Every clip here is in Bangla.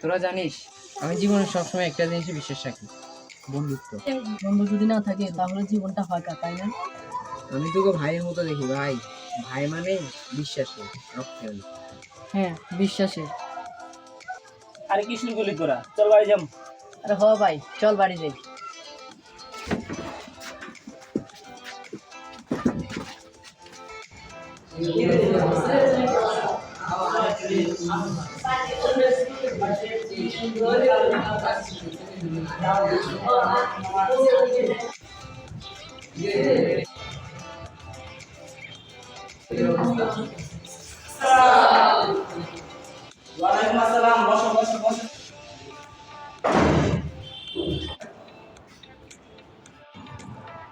তোরা জানিস আমি জীবনে সবসময় একটা জিনিসে বিশ্বাস রাখি বন্ধুত্ব। বন্ধু যদি না থাকে তাহলে জীবনটা ফাঁকা তাই না? আমি তোকে ভাইয়ের মতো দেখি ভাই। ভাই মানে বিশ্বাসী হ্যাঁ বিশ্বাসে আরে কি শুরু করলি তোরা? চল বাড়ি যাম। আরে হ ভাই চল বাড়ি যাই। ওয়ালাইকুম আসসালাম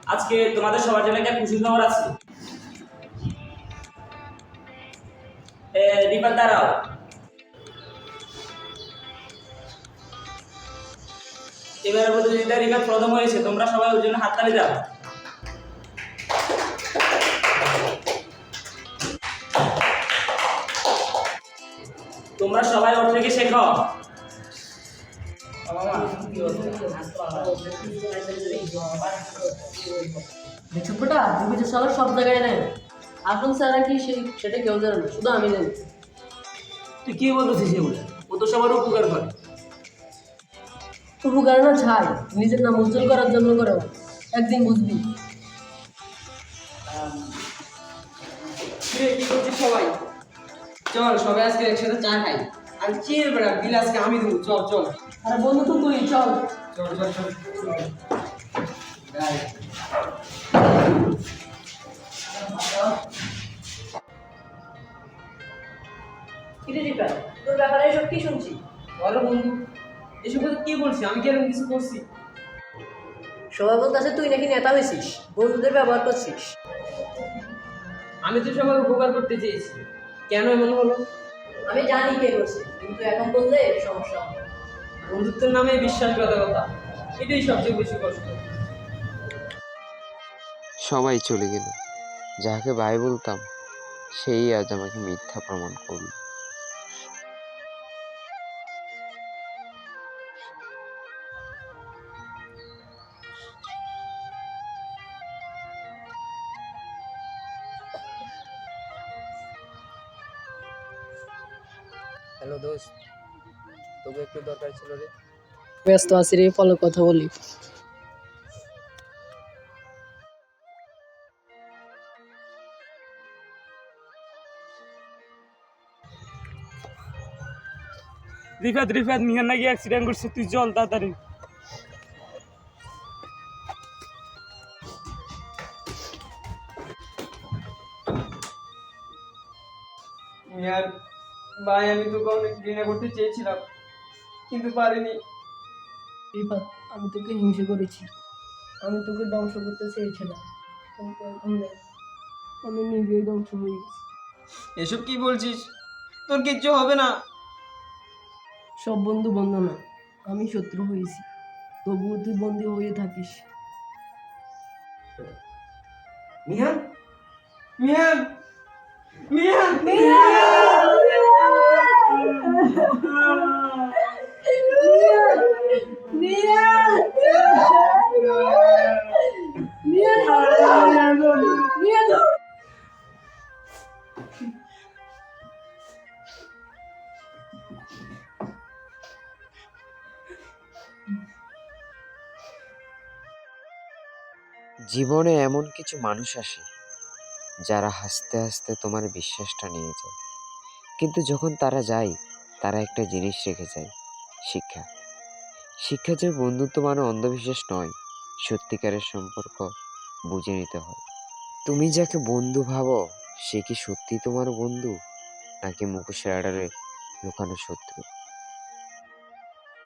আজকে তোমাদের সবার জন্য একটা খুশি খবর আছে। এ, রিপাত দাঁড়াও এবারে প্রতিযোগিতা রিপাত প্রথম হয়েছে তোমরা সবাই ওর জন্য হাততালি দাও। তোমরা সবাই ওর থেকে শেখো। ছোটটা তুমি যে সালা সব জায়গায় নেয়। আসল স্যারা কি সেই সেটা কেউ জানে না শুধু আমি জানি। তুই কি বলতেছিস এগুলো? ও তো সবার উপকার করে। উপকার না ছাই নিজের নাম উজ্জ্বল করার জন্য করে একদিন বুঝবি। কি করছিস সবাই? চল সবাই আজকে একসাথে চা খাই। আর চির বেড়া বিল আজকে আমি দেবো। চল চল। আরে বন্ধু তো তুই চল। চল চল চল। কিরে রিপা তোর ব্যাপারে এসব কি শুনছি? বলো বন্ধু এসব কথা কি বলছি? আমি কি এরকম কিছু করছি? সবাই বলতেছে তুই নাকি নেতা হয়েছিস বন্ধুদের ব্যবহার করছিস। আমি তো সবার উপকার করতে চেয়েছি। কেন এমন হলো? আমি জানি কে করছে কিন্তু এখন বললে সমস্যা বন্ধুত্বের নামে বিশ্বাসঘাতকতা এটাই সবচেয়ে বেশি কষ্ট। সবাই চলে গেল। যাকে ভাই বলতাম সেই আজ আমাকে মিথ্যা প্রমাণ করল। হ্যালো দোস্ত তোকে একটু দরকার ছিল রে ব্যস্ত আছি রে ফলে কথা বলি রিফাত রিফাত মিহান নাকি অ্যাক্সিডেন্ট করছে তুই চল তাড়াতাড়ি মিয়ার ভাই আমি তোকে অনেক ঘৃণা করতে চেয়েছিলাম কিন্তু পারিনি। রিফাত আমি তোকে হিংসে করেছি। আমি তোকে ধ্বংস করতে চেয়েছিলাম কিন্তু এখন দেখ আমি নিজেই ধ্বংস হয়ে গেছি। এসব কি বলছিস? তোর কিচ্ছু হবে না। সব বন্ধু বন্ধু না আমি শত্রু হয়েছি। তবুও তুই বন্দী হয়ে থাকিস। মিহান! মিহান! মিহান! জীবনে এমন কিছু মানুষ আসে যারা হাসতে হাসতে তোমার বিশ্বাসটা নিয়ে যায়। কিন্তু যখন তারা যায় তারা একটা জিনিস রেখে যায়, শিক্ষা। শিক্ষা যে বন্ধুত্ব মানে অন্ধবিশ্বাস নয়, সত্যিকারের সম্পর্ক বুঝে নিতে হয়। তুমি যাকে বন্ধু ভাবো, সে কি সত্যি তোমার বন্ধু, নাকি মুখোশের আড়ালে লুকানো শত্রু?